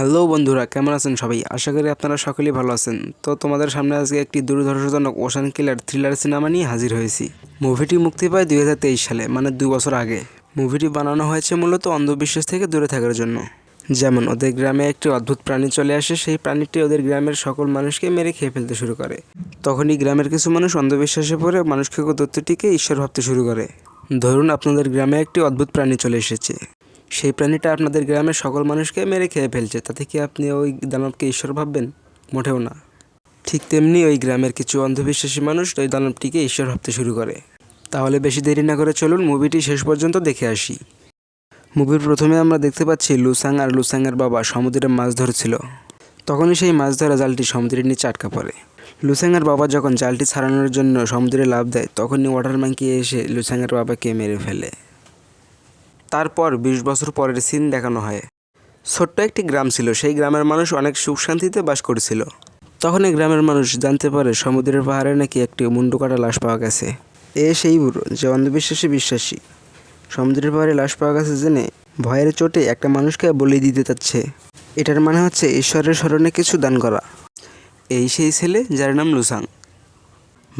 Hello বন্ধুরা, কেমন আছেন সবাই? আশা করি আপনারা সকলেই ভালো আছেন। তো তোমাদের সামনে আজকে একটি দুর্ধর্ষজনক ওশান কিলার থ্রিলার সিনেমা নিয়ে হাজির হয়েছি। মুভিটি মুক্তি পায় দুই হাজার তেইশ সালে মানে দুই বছর আগে। মুভিটি বানানো হয়েছে মূলত অন্ধবিশ্বাস থেকে দূরে থাকার জন্য। যেমন, ওদের গ্রামে একটি অদ্ভুত প্রাণী চলে আসে, সেই প্রাণীটি ওদের গ্রামের সকল মানুষকে মেরে খেয়ে ফেলতে শুরু করে। তখনই গ্রামের কিছু মানুষ অন্ধবিশ্বাসে পড়ে মানুষকে দত্তটিকে ঈশ্বর ভাবতে শুরু করে। ধরুন, আপনাদের গ্রামে একটি অদ্ভুত প্রাণী চলে এসেছে। সেই প্রাণীটা আপনাদের গ্রামের সকল মানুষকে মেরে খেয়ে ফেলছে, তাতে কি আপনি ওই দানবকে ঈশ্বর ভাববেন? মোটেও না। ঠিক তেমনি ওই গ্রামের কিছু অন্ধবিশ্বাসী মানুষ ওই দানবটিকে ঈশ্বর ভাবতে শুরু করে। তাহলে বেশি দেরি না করে চলুন মুভিটি শেষ পর্যন্ত দেখে আসি। মুভির প্রথমে আমরা দেখতে পাচ্ছি লুসাং আর লুসাংয়ের বাবা সমুদ্রে মাছ ধরছিল। তখনই সেই মাছ ধরা জালটি সমুদ্রের নিচে আটকা পড়ে। লুসাংয়ের বাবা যখন জালটি ছাড়ানোর জন্য সমুদ্রে লাভ দেয়, তখনই ওয়াটার মাঙ্কি এসে লুসাংয়ের বাবাকে মেরে ফেলে। তারপর বিশ বছর পরের সিন দেখানো হয়। ছোট্ট একটি গ্রাম ছিল, সেই গ্রামের মানুষ অনেক সুখ শান্তিতে বাস করছিল। তখন এই গ্রামের মানুষ জানতে পারে সমুদ্রের পাহাড়ে নাকি একটি মুন্ডু কাটা লাশ পাওয়া গেছে। এ সেই বুড়ো, যে অন্ধবিশ্বাসে বিশ্বাসী। সমুদ্রের পাহাড়ে লাশ পাওয়া গেছে জেনে ভয়ের চোটে একটা মানুষকে বলি দিতে চাচ্ছে। এটার মানে হচ্ছে, ঈশ্বরের স্মরণে কিছু দান করা। এই সেই ছেলে যার নাম লুসাং।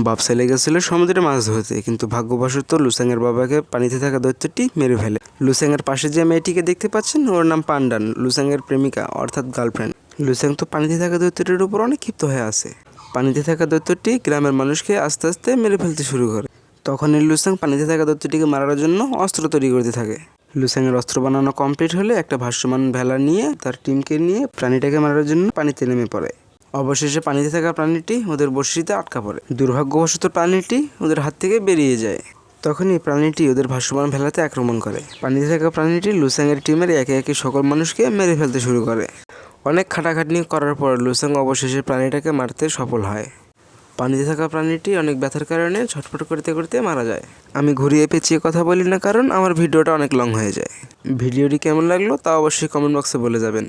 বাপ ছেলে গেছিল সমুদ্রে মাছ ধরতে, কিন্তু ভাগ্যবশত লুসাংয়ের বাবাকে পানিতে থাকা দৈত্যটি মেরে ফেলে। লুসাংয়ের পাশে যে মেয়েটিকে দেখতে পাচ্ছেন, ওর নাম পান্ডান লুসাংয়ের প্রেমিকা, অর্থাৎ গার্লফ্রেন্ড। লুসাং তো পানিতে থাকা দৈত্যটির উপর অনেক ক্ষিপ্ত হয়ে আছে। পানিতে থাকা দৈত্যটি গ্রামের মানুষকে আস্তে আস্তে মেরে ফেলতে শুরু করে। তখনই লুসাং পানিতে থাকা দৈত্যটিকে মারার জন্য অস্ত্র তৈরি করতে থাকে। লুসাংয়ের অস্ত্র বানানো কমপ্লিট হলে একটা ভাষ্যমান ভেলা নিয়ে তার টিমকে নিয়ে প্রাণীটাকে মারার জন্য পানিতে নেমে পড়ে। অবশেষে পানিতে থাকা প্রাণীটি ওদের বর্ষিতে আটকা পড়ে। দুর্ভাগ্যবশত প্রাণীটি ওদের হাত থেকে বেরিয়ে যায়। তখনই প্রাণীটি ওদের ভাষ্যমান ভেলাতে আক্রমণ করে। পানিতে থাকা প্রাণীটি লুসাংয়ের টিমের একে একে সকল মানুষকে মেরে ফেলতে শুরু করে। অনেক খাটাখাটনি করার পর লুসাং অবশেষে প্রাণীটাকে মারতে সফল হয়। পানিতে থাকা প্রাণীটি অনেক ব্যথার কারণে ছটফট করতে করতে মারা যায়। আমি ঘুরিয়ে পেঁচিয়ে কথা বলি না কারণ আমার ভিডিওটা অনেক লং হয়ে যায়। ভিডিওটি কেমন লাগল তা অবশ্যই কমেন্ট বক্সে বলে যাবেন।